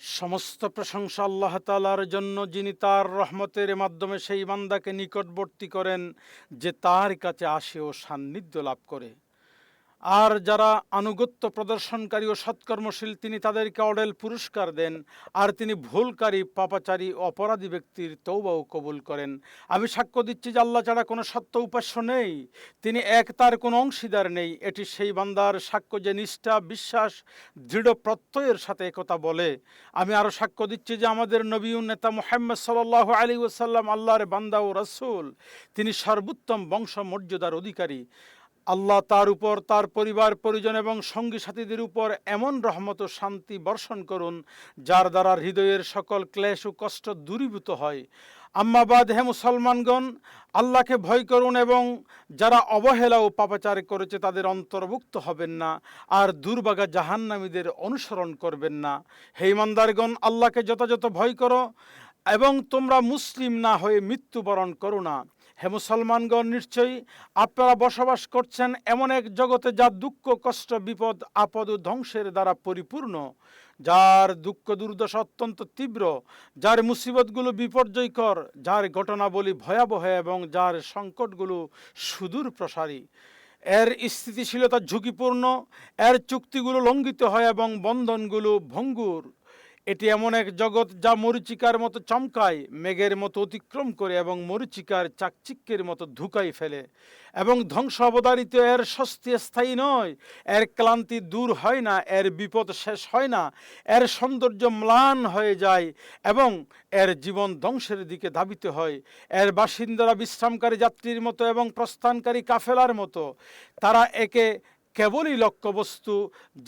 সমস্ত প্রশংসা আল্লাহ তালার জন্য যিনি তার রহমতের মাধ্যমে সেই বান্দাকে নিকটবর্তী করেন, যে তার কাছে আসে ও সান্নিধ্য লাভ করে। আর যারা আনুগত্য প্রদর্শনকারী ও সৎকর্মশীল, তিনি তাদেরকে অডেল পুরস্কার দেন, আর তিনি ভুলকারী, পাপাচারী অপরাধী ব্যক্তির তৌবাও কবুল করেন। আমি সাক্ষ্য দিচ্ছি যে আল্লাহ ছাড়া কোনো সত্য উপাস্য নেই। তিনি এক, তার কোনো অংশীদার নেই। এটি সেই বান্দার সাক্ষ্য যে নিষ্ঠা, বিশ্বাস, দৃঢ় প্রত্যয়ের সাথে একথা বলে। আমি আরও সাক্ষ্য দিচ্ছি যে আমাদের নবীন নেতা মোহাম্মদ সাল্লাহ আলী ওসাল্লাম আল্লাহর বান্দা ও রসুল। তিনি সর্বোত্তম বংশ মর্যাদার অধিকারী। আল্লাহ তার উপর, তার পরিবার, পরিজন এবং সঙ্গী সাথীদের উপর এমন রহমত ও শান্তি বর্ষণ করুন, যার দ্বারা হৃদয়ের সকল ক্লেশ ও কষ্ট দূরীভূত হয়। আম্মাবাদ হে মুসলমানগণ, আল্লাহকে ভয় করুন এবং যারা অবহেলা ও পাপাচার করেছে তাদের অন্তর্ভুক্ত হবেন না, আর দুর্বাগা জাহান্নামীদের অনুসরণ করবেন না। হে ইমানদারগণ, আল্লাহকে যথাযথ ভয় করো এবং তোমরা মুসলিম না হয়ে মৃত্যুবরণ করো না। হে মুসলমানগণ, নিশ্চয়ই আপনারা বসবাস করছেন এমন এক জগতে যা দুঃখ, কষ্ট, বিপদ, আপদ ও ধ্বংসের দ্বারা পরিপূর্ণ, যার দুঃখ, দুর্দশা অত্যন্ত তীব্র, যার মুসিবতগুলো বিপর্যয়কর, যার ঘটনাবলী ভয়াবহ এবং যার সংকটগুলো সুদূর প্রসারী। এর স্থিতিশীলতা ঝুঁকিপূর্ণ, এর চুক্তিগুলো লঙ্ঘিত হয় এবং বন্ধনগুলো ভঙ্গুর। এটি এমন এক জগৎ যা মরিচিকার মতো চমকায়, মেঘের মতো অতিক্রম করে এবং মরিচিকার চাকচিক্যের মতো ধুকাই ফেলে। এবং ধ্বংস অবদারিত এর স্বস্তি স্থায়ী নয়, এর ক্লান্তি দূর হয় না, এর বিপদ শেষ হয় না, এর সৌন্দর্য ম্লান হয়ে যায় এবং এর জীবন ধ্বংসের দিকে ধাবিত হয়। এর বাসিন্দারা বিশ্রামকারী যাত্রীর মতো এবং প্রস্থানকারী কাফেলার মতো, তারা একে কেবলই লক্ষ্যবস্তু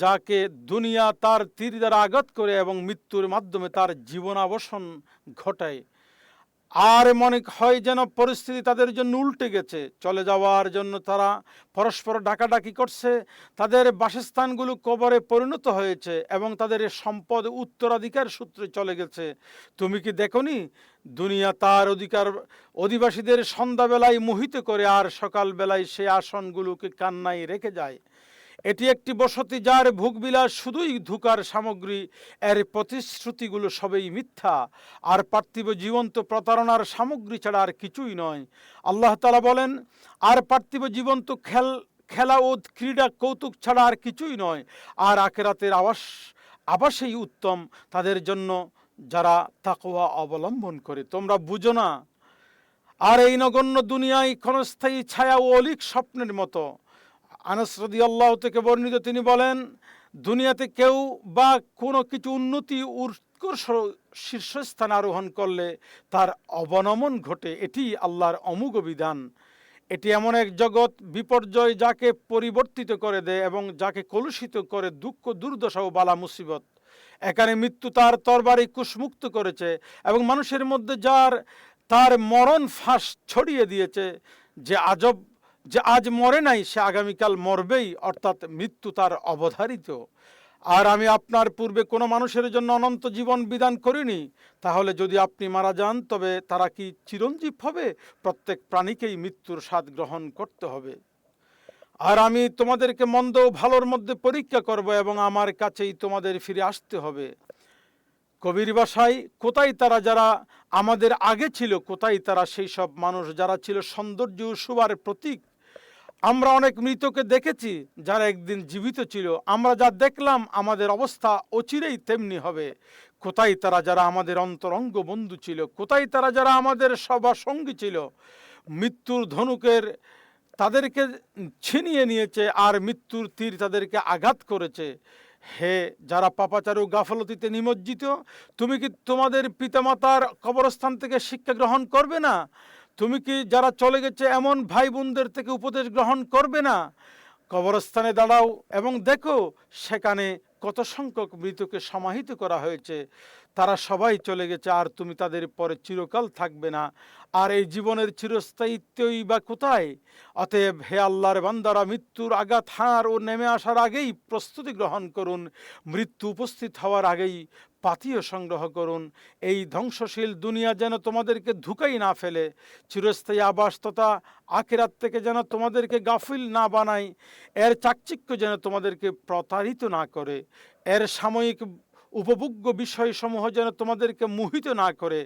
যাকে দুনিয়া তার তীর দ্বারা আঘাত করে এবং মৃত্যুর মাধ্যমে তার জীবনাবসন ঘটায়। আর মনে হয় যেন পরিস্থিতি তাদের জন্য উল্টে গেছে। চলে যাওয়ার জন্য তারা পরস্পর ডাকাডাকি করছে। তাদের বাসস্থানগুলো কবরে পরিণত হয়েছে এবং তাদের সম্পদ উত্তরাধিকার সূত্রে চলে গেছে। তুমি কি দেখনি? দুনিয়া তার অধিকার অধিবাসীদের সন্ধ্যাবেলায় মোহিত করে আর সকালবেলায় সে আসনগুলোকে কান্নায় রেখে যায়। এটি একটি বসতি যার ভোগবিলাস শুধুই ধুকার সামগ্রী। এর প্রতিশ্রুতিগুলো সবই মিথ্যা। আর পার্থিব জীবন্ত প্রতারণার সামগ্রী ছাড়া আর কিছুই নয়। আল্লাহ তালা বলেন, আর পার্থিব জীবন্ত খেল, খেলা ও ক্রীড়া কৌতুক ছাড়া আর কিছুই নয়। আর আকেরাতের আবাস, আবাসেই উত্তম। তাদের জন্য যারা তাকোয়া অবলম্বন করে। তোমরা বুঝো না? আর এই নগণ্য দুনিয়ায় ক্ষণস্থায়ী ছায়া ও অলিক স্বপ্নের মতো। আনস রদি আল্লাহ থেকে বর্ণিত তিনি বলেন, দুনিয়াতে কেউ বা কোনো কিছু উন্নতি উৎকর্ষ শীর্ষস্থানে আরোহণ করলে তার অবনমন ঘটে, এটি আল্লাহর অমুগ বিধান। এটি এমন এক জগৎ বিপর্যয় যাকে পরিবর্তিত করে দেয় এবং যাকে কলুষিত করে দুঃখ, দুর্দশা ও বালা মুসিবত। এখানে মৃত্যু তার তরবারি কুশমুক্ত করেছে এবং মানুষের মধ্যে যার, তার মরণ ফাঁস ছড়িয়ে দিয়েছে, যে আজব যে আজ মরে নাই, সে আগামীকাল মরবেই, অর্থাৎ মৃত্যু তার অবধারিত। আর আমি আপনার পূর্বে কোনো মানুষের জন্য অনন্ত জীবন বিধান করিনি, তাহলে যদি আপনি মারা যান, তবে তারা কি চিরঞ্জীব হবে? প্রত্যেক প্রাণীকেই মৃত্যুর স্বাদ গ্রহণ করতে হবে। আর আমি তোমাদেরকে মন্দ ভালোর মধ্যে পরীক্ষা করব এবং আমার কাছেই তোমাদের ফিরে আসতে হবে। কবির বাসায় কোথায় তারা যারা আমাদের আগে ছিল, কোথায় তারা সেই সব মানুষ যারা ছিল সৌন্দর্য সুবার প্রতীক? আমরা অনেক মৃতকে দেখেছি, যারা একদিন জীবিত ছিল। আমরা যা দেখলাম, আমাদের অবস্থা অচিরেই তেমনি হবে। কোথায় তারা যারা আমাদের অন্তরঙ্গ বন্ধু ছিল? কোথায় তারা যারা আমাদের সবার সঙ্গী ছিল? মৃত্যুর ধনুকের তাদেরকে ছিনিয়ে নিয়েছে আর মৃত্যুর তীর তাদেরকে আঘাত করেছে। হে, যারা পাপাচার ও গাফলতিতে নিমজ্জিত, তুমি কি তোমাদের পিতামাতার কবরস্থান থেকে শিক্ষা গ্রহণ করবে না? তুমি কি যারা চলে গেছে এমন ভাই বোনদের থেকে উপদেশ গ্রহণ করবে না? কবরস্থানে দাঁড়াও এবং দেখো, সেখানে কত সংখ্যক মৃতকে সমাহিত করা হয়েছে। তারা সবাই চলে গেছে, আর তুমি তাদের পরে চিরকাল থাকবে না। আর এই জীবনের চিরস্থায়িত্বই বা কোথায়? অতএব হে আল্লাহর বান্দারা, মৃত্যুর আঘাত হার ও নেমে আসার আগেই প্রস্তুতি গ্রহণ করুন। মৃত্যু উপস্থিত হওয়ার আগেই পাতিও সংগ্রহ করুন। এই ধ্বংসশীল দুনিয়া যেন তোমাদেরকে ধুকাই না ফেলে। চিরস্থায়ী আবাস তথা আখেরাত থেকে যেন তোমাদেরকে গাফিল না বানায়। এর চাকচিক্য যেন তোমাদেরকে প্রতারিত না করে। এর সাময়িক উপভোগ্য বিষয়সমূহ যেন তোমাদেরকে মোহিত না করে,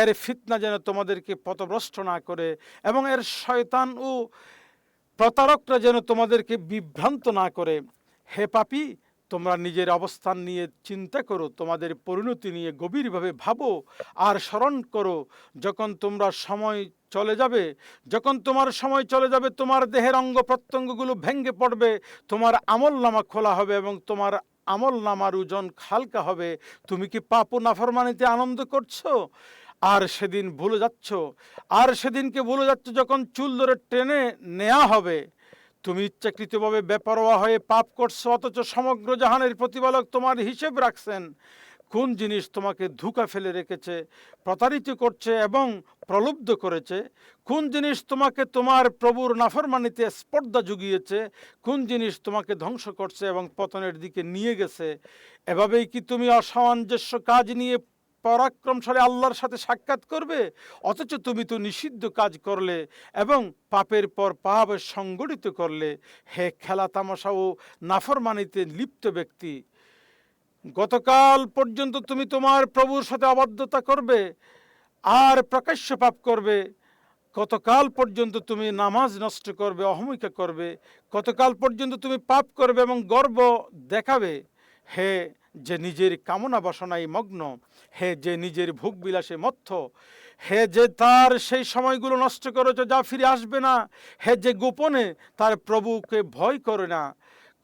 এর ফিতনা যেন তোমাদেরকে পথভ্রষ্ট না করে এবং এর শয়তান ও প্রতারকরা যেন তোমাদেরকে বিভ্রান্ত না করে। হে পাপি, তোমরা নিজের অবস্থান নিয়ে চিন্তা করো, তোমাদের পরিণতি নিয়ে গভীরভাবে ভাবো আর স্মরণ করো, যখন তোমরা সময় চলে যাবে, যখন তোমার সময় চলে যাবে, তোমার দেহের অঙ্গ প্রত্যঙ্গগুলো ভেঙে পড়বে, তোমার আমল নামা খোলা হবে এবং তোমার আমল নামার ওজন খালকা হবে। তুমি কি পাপ ও নাফরমানিতে আনন্দ করছ? আর সেদিন ভুলে যাচ্ছ। আর সেদিনকে ভুলে যাচ্ছ যখন চুল ধরে টেনে নেওয়া হবে। তুমি ইচ্ছাকৃতভাবে বেপরোয়া হয়ে পাপ করছ, অথচ সমগ্র জাহানের প্রতিপালক তোমার হিসেব রাখছেন। কোন জিনিস তোমাকে ধুকা ফেলে রেখেছে, প্রতারিত করছে এবং প্রলুব্ধ করেছে? কোন জিনিস তোমাকে তোমার প্রভুর নাফরমানিতে স্পর্ধা জুগিয়েছে? কোন জিনিস তোমাকে ধ্বংস করছে এবং পতনের দিকে নিয়ে গেছে? এভাবেই কি তুমি অসামঞ্জস্য কাজ নিয়ে পরাক্রমশালী আল্লাহর সাথে সাক্ষাৎ করবে? অথচ তুমি তো নিষিদ্ধ কাজ করলে এবং পাপের পর পাপ সংগঠিত করলে। হে খেলা তামাশা ও নাফরমানিতে লিপ্ত ব্যক্তি গতকাল পর্যন্ত তুমি তোমার প্রভুর সাথে অবাধ্যতা করবে, আর প্রকাশ্য পাপ করবে। কতকাল পর্যন্ত তুমি নামাজ নষ্ট করবে, অহমিকা করবে। কতকাল পর্যন্ত তুমি পাপ করবে এবং গর্ব দেখাবে। হে যে নিজের কামনা বাসনায় মগ্ন, হে যে নিজের ভোগ বিলাসে মত্থ হে যে তার সেই সময়গুলো নষ্ট করেছ যা ফিরে আসবে না, হে যে গোপনে তার প্রভুকে ভয় করে না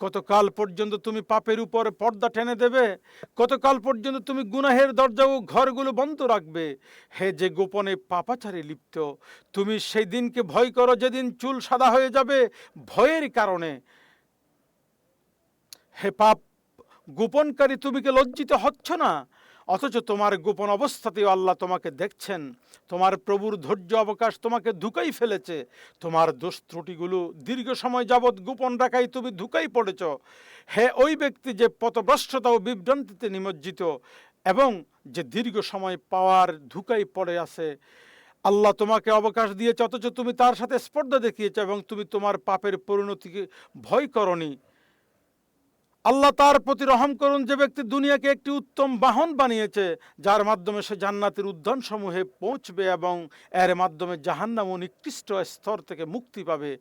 কতকাল পর্যন্ত তুমি পাপের উপর পর্দা টেনে দেবে? কতকাল পর্যন্ত তুমি গুনাহের দরজা ও ঘরগুলো বন্ধ রাখবে? হে যে গোপনে পাপাচারে লিপ্ত, তুমি সেই দিনকে ভয় করো যেদিন চুল সাদা হয়ে যাবে ভয়ের কারণে। হে পাপ, গোপনকারী তুমি কি লজ্জিত হচ্ছ না? অথচ তোমার গোপন অবস্থাতেও আল্লাহ তোমাকে দেখছেন। তোমার প্রভুর ধৈর্য অবকাশ তোমাকে ধুকাই ফেলেছে। তোমার দোষ ত্রুটিগুলো দীর্ঘ সময় যাবৎ গোপন রাখাই তুমি ধুকাই পড়েছ। হে ওই ব্যক্তি যে পথভ্রষ্টতা ও বিভ্রান্তিতে নিমজ্জিত এবং যে দীর্ঘ সময় পাওয়ার ধুকাই পড়ে আছে। আল্লাহ তোমাকে অবকাশ দিয়েছে, অথচ তুমি তার সাথে স্পর্ধা দেখিয়েছ এবং তুমি তোমার পাপের পরিণতিকে ভয় করনি। আল্লাহ তার প্রতি রহম করুন, যে ব্যক্তি দুনিয়াকে একটি উত্তম বাহন বানিয়েছে, যার মাধ্যমে সে জান্নাতের উদ্যান সমূহে পৌঁছবে এবং এর মাধ্যমে জাহান্নাম ও নিকৃষ্ট স্তর থেকে মুক্তি পাবে।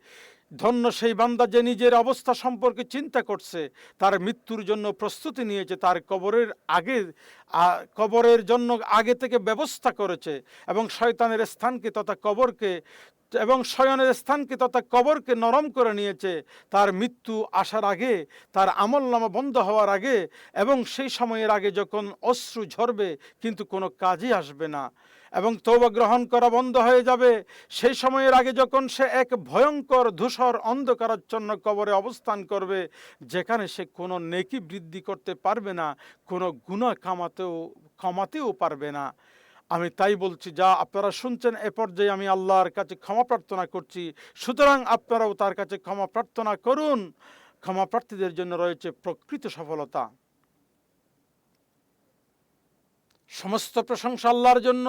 ধন্য সেই বান্দা যে নিজের অবস্থা সম্পর্কে চিন্তা করছে, তার মৃত্যুর জন্য প্রস্তুতি নিয়েছে, তার কবরের আগে কবরের জন্য আগে থেকে ব্যবস্থা করেছে এবং শয়তানের স্থানকে তথা কবরকে, এবং শয়নের স্থানকে তথা কবরকে নরম করে নিয়েছে। তার মৃত্যু আসার আগে, তার আমলনামা বন্ধ হওয়ার আগে এবং সেই সময়ের আগে যখন অশ্রু ঝরবে, কিন্তু কোনো কাজই আসবে না। এবং তৌবা গ্রহণ করা বন্ধ হয়ে যাবে। সেই সময়ের আগে যখন সে এক ভয়ঙ্কর ধূসর অন্ধকারাচ্ছন্ন কবরে অবস্থান করবে, যেখানে সে কোনো নেকি বৃদ্ধি করতে পারবে না, কোনো গুণা কামাতেও ক্ষমাতেও পারবে না। আমি তাই বলছি, যা আপনারা শুনছেন এ পর্যায়ে আমি আল্লাহর কাছে ক্ষমা প্রার্থনা করছি। সুতরাং আপনারাও তার কাছে ক্ষমা প্রার্থনা করুন। ক্ষমা প্রার্থীদের জন্য রয়েছে প্রকৃত সফলতা। সমস্ত প্রশংসা আল্লাহর জন্য।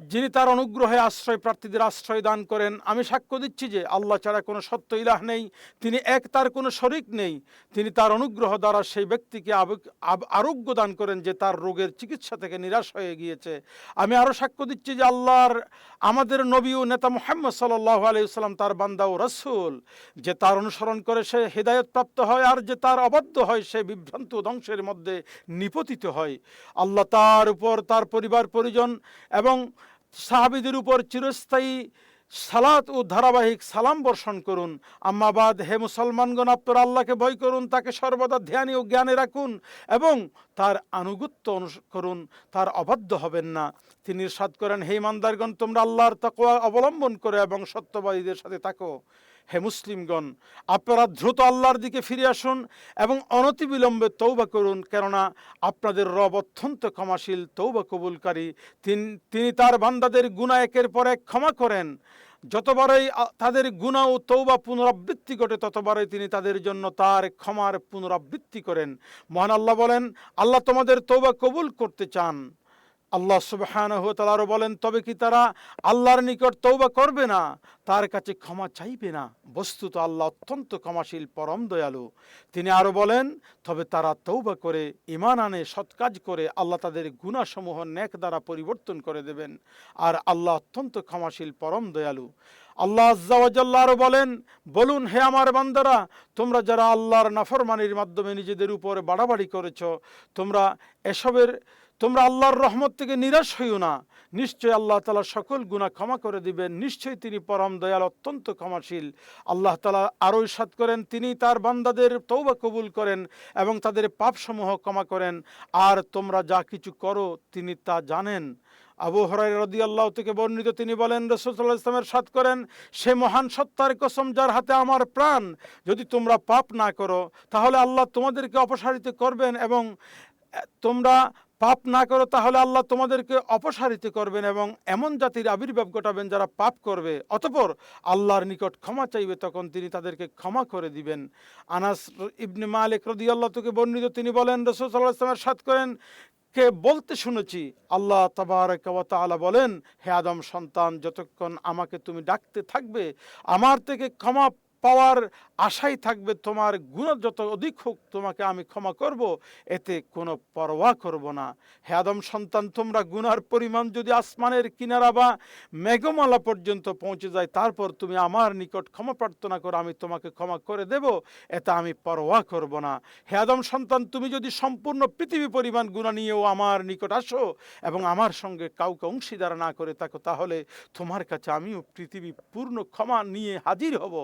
যিনি তার অনুগ্রহে আশ্রয় প্রার্থীদের আশ্রয় দান করেন, আমি সাক্ষ্য দিচ্ছি যে আল্লাহ ছাড়া কোনো সত্য ইলাহ নেই, তিনি এক, তার কোনো শরিক নেই, তিনি তার অনুগ্রহ দ্বারা সেই ব্যক্তিকে আরোগ্য দান করেন যে তার রোগের চিকিৎসা থেকে নিরাশ হয়ে গিয়েছে। আমি আরও সাক্ষ্য দিচ্ছি যে আল্লাহর, আমাদের নবী ও নেতা মোহাম্মদ সাল্লাহ আলাইসাল্লাম তার বান্দা ও রসুল, যে তার অনুসরণ করে সে হৃদায়ত প্রাপ্ত হয় আর যে তার অবাধ্য হয় সে বিভ্রান্ত ধ্বংসের মধ্যে নিপতিত হয়। আল্লাহ তার উপর, তার পরিবার, পরিজন এবং সাহাবিদের উপর চিরস্থায়ী সালাত ও ধারাবাহিক সালাম বর্ষণ করুন। আম্মাবাদ হে মুসলমানগণ, আপনার আল্লাহকে ভয় করুন, তাকে সর্বদা ধ্যানে ও জ্ঞানে রাখুন এবং তার আনুগত্য করুন, তার অবাধ্য হবেন না। তিনি সাদ করেন, হে ইমানদারগণ, তোমরা আল্লাহর তাকোয়া অবলম্বন করো এবং সত্যবাদীদের সাথে থাকো। হে মুসলিমগণ, আপনারা দ্রুত আল্লাহর দিকে ফিরে আসুন এবং অনতিবিলম্বে তৌবা করুন, কেননা আপনাদের রব অত্যন্ত ক্ষমাশীল তৌবা কবুলকারী। তিন তার বান্দাদের গুণা একের পর এক ক্ষমা করেন। যতবারই তাদের গুণা ও তৌবা পুনরাবৃত্তি ঘটে, ততবারই তিনি তাদের জন্য তার ক্ষমার পুনরাবৃত্তি করেন। মহান আল্লাহ বলেন, আল্লাহ তোমাদের তৌবা কবুল করতে চান। আল্লাহ সুবহানাহু আরও বলেন, তবে কি তারা আল্লাহর নিকট তৌবা করবে না? তার কাছে ক্ষমা চাইবে না? বস্তুত আল্লাহ অত্যন্ত ক্ষমাশীল, পরম দয়ালু। তিনি আরও বলেন, তবে তারা তৌবা করে ইমান আনে, সৎ কাজ করে, আল্লাহ তাদের গুণাসমূহ ন্যাক দ্বারা পরিবর্তন করে দেবেন। আর আল্লাহ অত্যন্ত ক্ষমাশীল, পরম দয়ালু। আল্লাহ আজ্জাওয়াজাল্লা আরও বলেন, বলুন, হে আমার বান্দারা, তোমরা যারা আল্লাহর নাফরমানির মাধ্যমে নিজেদের উপর বাড়াবাড়ি করেছ, তোমরা এসবের তোমরা আল্লাহর রহমত থেকে নিরাশ হইও না। নিশ্চয় আল্লাহ তালা সকল গুণা ক্ষমা করে দিবেন। নিশ্চয়ই তিনি পরম দয়াল, অত্যন্ত ক্ষমাশীল। আল্লাহ তালা আরও ইসাদ করেন, তিনি তার বান্দাদের তৌবা কবুল করেন এবং তাদের পাপসমূহ ক্ষমা করেন। আর তোমরা যা কিছু করো, তিনি তা জানেন। আবু হরাই রদি আল্লাহ থেকে বর্ণিত, তিনি বলেন রসুল্লাহ ইসলামের সাত করেন, সে মহান সত্তার কসম যার হাতে আমার প্রাণ, যদি তোমরা পাপ না করো, তাহলে আল্লাহ তোমাদেরকে অপসারিত করবেন এবং তোমরা পাপ না করো, তাহলে আল্লাহ তোমাদেরকে অপসারিত করবেন এবং এমন জাতির আবির্ভাব ঘটাবেন যারা পাপ করবে। অতপর আল্লাহর নিকট ক্ষমা চাইবে, তখন তিনি তাদেরকে ক্ষমা করে দিবেন। আনাস ইবনে মালিক রদি আল্লাহ থেকে বর্ণিত, তিনি বলেন, রসুল সাল্লাহ ইসলামের সাত করেন, কে বলতে শুনেছি, আল্লাহ তালা বলেন, হে আদম সন্তান, যতক্ষণ আমাকে তুমি ডাকতে থাকবে, আমার থেকে ক্ষমা পাওয়ার আশাই থাকবে তোমার গুণ যত অধিক হোক তোমাকে আমি ক্ষমা করব, এতে কোনো পরোয়া করব না। হে আদম সন্তান, তোমরা গুনার পরিমাণ যদি আসমানের কিনারা বা মেঘমালা পর্যন্ত পৌঁছে যায়, তারপর তুমি আমার নিকট ক্ষমা প্রার্থনা করো, আমি তোমাকে ক্ষমা করে দেব, এতে আমি পরোয়া করব না। হে আদম সন্তান, তুমি যদি সম্পূর্ণ পৃথিবী পরিমাণ গুণা নিয়েও আমার নিকট আসো এবং আমার সঙ্গে কাউকে অংশীদার না করে থাকো, তাহলে তোমার কাছে আমিও পৃথিবী পূর্ণ ক্ষমা নিয়ে হাজির হব।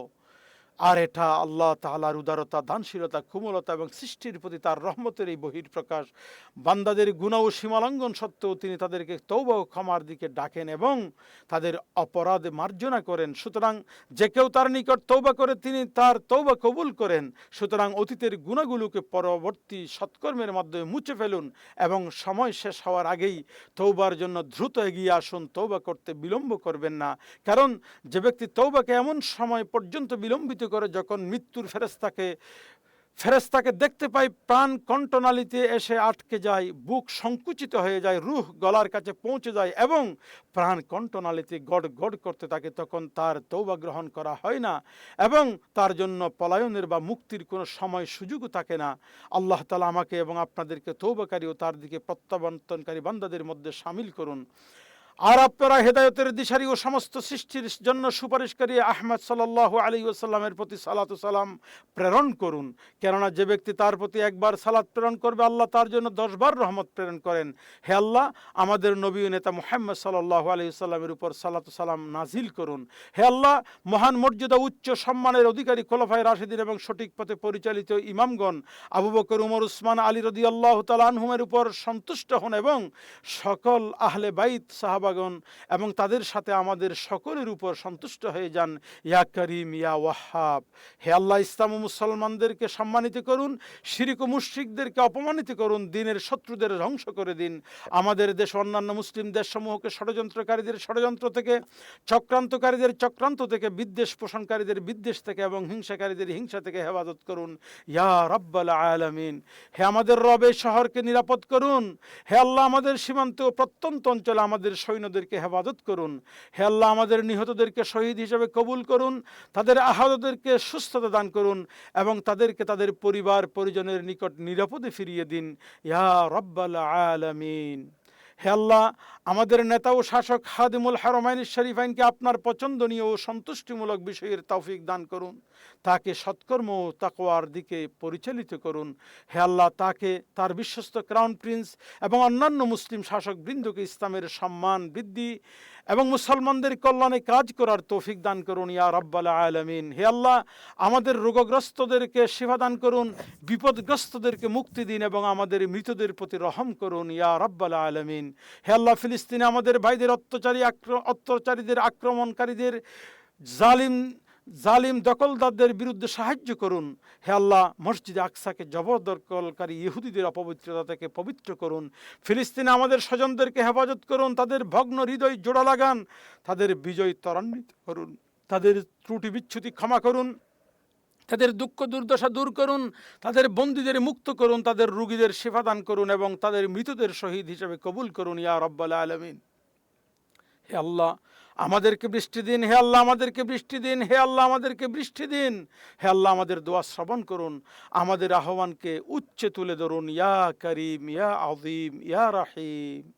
আর এটা আল্লাহ তাআলার উদারতা, দানশীলতা, কুমলতা এবং সৃষ্টির প্রতি তার রহমতের এই বহির প্রকাশ বান্দাদের গুণা ও সীমালঙ্ঘন সত্ত্বেও তিনি তাদেরকে তৌবা ও ক্ষমার দিকে ডাকেন এবং তাদের অপরাধ মার্জনা করেন। সুতরাং যে কেউ তার নিকট তৌবা করে, তিনি তার তৌবা কবুল করেন। সুতরাং অতীতের গুণাগুলোকে পরবর্তী সৎকর্মের মাধ্যমে মুছে ফেলুন এবং সময় শেষ হওয়ার আগেই তৌবার জন্য দ্রুত এগিয়ে আসুন। তৌবা করতে বিলম্ব করবেন না। কারণ যে ব্যক্তি তৌবাকে এমন সময় পর্যন্ত বিলম্বিত করে যখন মৃত্যুর ফেরেস্তাকে ফেরেস্তাকে দেখতে পাই, প্রাণ কণ্ঠনালীতে এসে আটকে যায়, বুক সংকুচিত হয়ে যায়, রুহ গলার কাছে পৌঁছে যায় এবং প্রাণ কণ্ঠনালীতে গড় গড় করতে থাকে, তখন তার তৌবা গ্রহণ করা হয় না এবং তার জন্য পলায়নের বা মুক্তির কোনো সময় সুযোগও থাকে না। আল্লাহ তালা আমাকে এবং আপনাদেরকে তৌবাকারী ও তার দিকে প্রত্যাবর্তনকারী বান্দাদের মধ্যে সামিল করুন। আর আপনারা হেদায়তের দিশারি ও সমস্ত সৃষ্টির জন্য সুপারিশকারী আহমদ সাল্লাহ আলী ওসাল্লামের প্রতি সালাত সালাম প্রেরণ করুন। কেননা যে ব্যক্তি তার প্রতি একবার সালাত প্রেরণ করবে, আল্লাহ তার জন্য দশবার রহমত প্রেরণ করেন। হে আল্লাহ, আমাদের নবী নেতা মোহাম্মদ সাল্লাহ আলী সাল্লামের উপর সালাত সালাম নাজিল করুন। হে আল্লাহ, মহান মর্যাদা, উচ্চ সম্মানের অধিকারী খোলাফায় রাশেদিন এবং সঠিক পথে পরিচালিত ইমামগণ আবু বকর, উমর, উসমান, আলী রদি আল্লাহ তালানহুমের উপর সন্তুষ্ট হন এবং সকল আহলে বাইত সাহাবাগণ এবং তাদের সাথে আমাদের সকলের উপর সন্তুষ্ট হয়ে যান। ইয়া করিম, ইয়া ওয়াহাব। হে আল্লাহ, ইসলাম ও মুসলমানদেরকে সম্মানিত করুন, শিরিক ও মুশ্রিকদেরকে অপমানিত করুন, দিনের শত্রুদের ধ্বংস করে দিন। আমাদের দেশ অন্যান্য মুসলিম দেশসমূহকে ষড়যন্ত্রকারীদের ষড়যন্ত্র থেকে, চক্রান্তকারীদের চক্রান্ত থেকে, বিদ্বেষ পোষণকারীদের বিদ্বেষ থেকে এবং হিংসাকারীদের হিংসা থেকে হেফাজত করুন। ইয়া রব্বাল আলামিন। হে আমাদের রবে শহরকে নিরাপদ করুন। হে আল্লাহ, আমাদের সীমান্ত প্রত্যন্ত অঞ্চলে আমাদের সৈন্যদেরকে হেফাজত করুন। হে আল্লাহ, আমাদের নিহতদেরকে শহীদ হিসেবে কবুল করুন, তাদের আহতদেরকে সুস্থতা দান করুন এবং তাদেরকে তাদের পরিবার পরিজনের নিকট নিরাপদে ফিরিয়ে দিন। ইয়া রব্বাল আলামিন। হে আল্লাহ, আমাদের নেতা ও শাসক হাদিমুল হারমাইন শরীফাইনকে আপনার পছন্দনীয় ও সন্তুষ্টিমূলক বিষয়ের তৌফিক দান করুন। তাকে সৎকর্ম ও তাকোয়ার দিকে পরিচালিত করুন। হে আল্লাহ, তাকে তার বিশ্বস্ত ক্রাউন প্রিন্স এবং অন্যান্য মুসলিম শাসক বৃন্দকে ইসলামের সম্মান বৃদ্ধি এবং মুসলমানদের কল্যাণে কাজ করার তৌফিক দান করুন, ইয়া রব্বাল আলমিন। হে আল্লাহ, আমাদের রোগগ্রস্তদেরকে সেবা দান করুন, বিপদগ্রস্তদেরকে মুক্তি দিন এবং আমাদের মৃতদের প্রতি রহম করুন, ইয়া রব্বাল আলমিন। হে আল্লাহ, ফিলিস্তিনে আমাদের ভাইদের অত্যাচারী অত্যাচারীদের আক্রমণকারীদের জালিম জালিম দখলদারদের বিরুদ্ধে সাহায্য করুন। হে আল্লাহ, মসজিদে আকসাকে জবরদখলকারী ইহুদিদের অপবিত্রতা থেকে পবিত্র করুন। ফিলিস্তিনে আমাদের স্বজনদেরকে হেফাজত করুন, তাদের ভগ্ন হৃদয় জোড়া লাগান, তাদের বিজয় ত্বরান্বিত করুন, তাদের ত্রুটি বিচ্ছুতি ক্ষমা করুন, তাদের দুঃখ দুর্দশা দূর করুন, তাদের বন্দীদের মুক্ত করুন, তাদের রুগীদের সেবা দান করুন এবং তাদের মৃতদের শহীদ হিসেবে কবুল করুন, ইয়া রব্বাল আলমিন। হে আল্লাহ আমাদেরকে বৃষ্টি দিন, হে আল্লাহ আমাদেরকে বৃষ্টি দিন, হে আল্লাহ আমাদেরকে বৃষ্টি দিন। হে আল্লাহ আমাদের দোয়া শ্রবণ করুন, আমাদের আহ্বানকে উচ্চে তুলে ধরুন। ইয়া করিম, ইয়া আজিম ইয়া রাহিম।